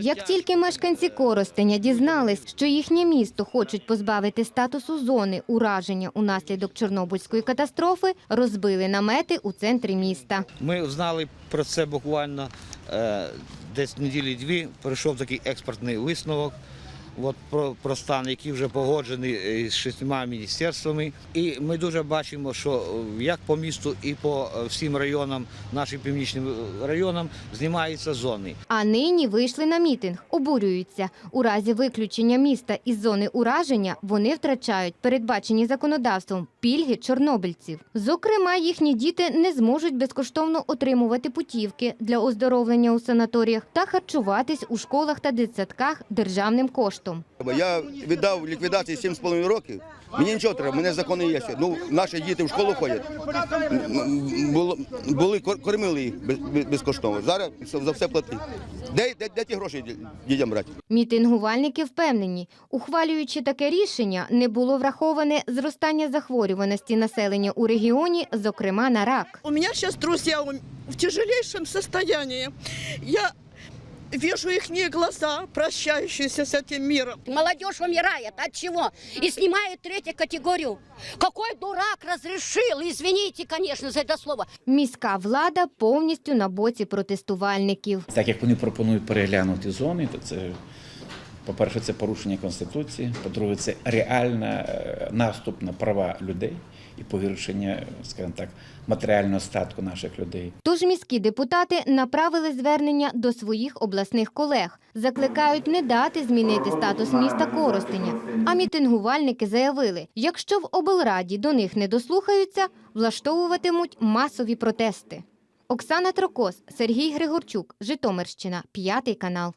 Як тільки мешканці Коростеня дізнались, що їхнє місто хочуть позбавити статусу зони ураження унаслідок Чорнобильської катастрофи, розбили намети у центрі міста. Ми знали про це буквально е, десь неділі-дві. Прийшов такий експертний висновок от, про, про стан, який вже погоджений е, з шістьма міністерствами. І ми дуже бачимо, що е, як по місту і по е, всім районам, нашим північним районам, знімаються зони. А нині вийшли на мітинг, обурюються. У разі виключення міста із зони ураження вони втрачають передбачені законодавством пільги чорнобильців. Зокрема, їхні діти не зможуть безкоштовно отримувати путівки для оздоровлення у санаторіях та харчуватись у школах та дитсадках державним коштом. Я віддав ліквідації 7,5 років. Мені нічого треба, мене закони є. Ну, наші діти в школу ходять. Було, були, кормили їх без- без- безкоштовно. Зараз за все платить. Де, де, де ті гроші дітям брати? Мітингувальники впевнені, ухвалюючи таке рішення, не було враховане зростання захворюваності населення у регіоні, зокрема на рак. У меня сейчас друзья ум- в тяжелейшем состоянии. Я вижу их глаза, прощающиеся с этим миром. Молодежь умирает. От чего? И снимают третью категорию. Какой дурак разрешил? Извините, конечно, за это слово. Міська влада повністю на боці протестувальників. Так як вони пропонують переглянути зони, то це, по-перше, це порушення Конституції, по-друге, це реальний е, наступ на права людей і погіршення, скажімо так, матеріального статку наших людей. Тож міські депутати направили звернення до своїх обласних колег. Закликають не дати змінити статус міста Коростеня. А мітингувальники заявили, якщо в облраді до них не дослухаються, влаштовуватимуть масові протести. Оксана Трокос, Сергій Григорчук, Житомирщина, п'ятий канал.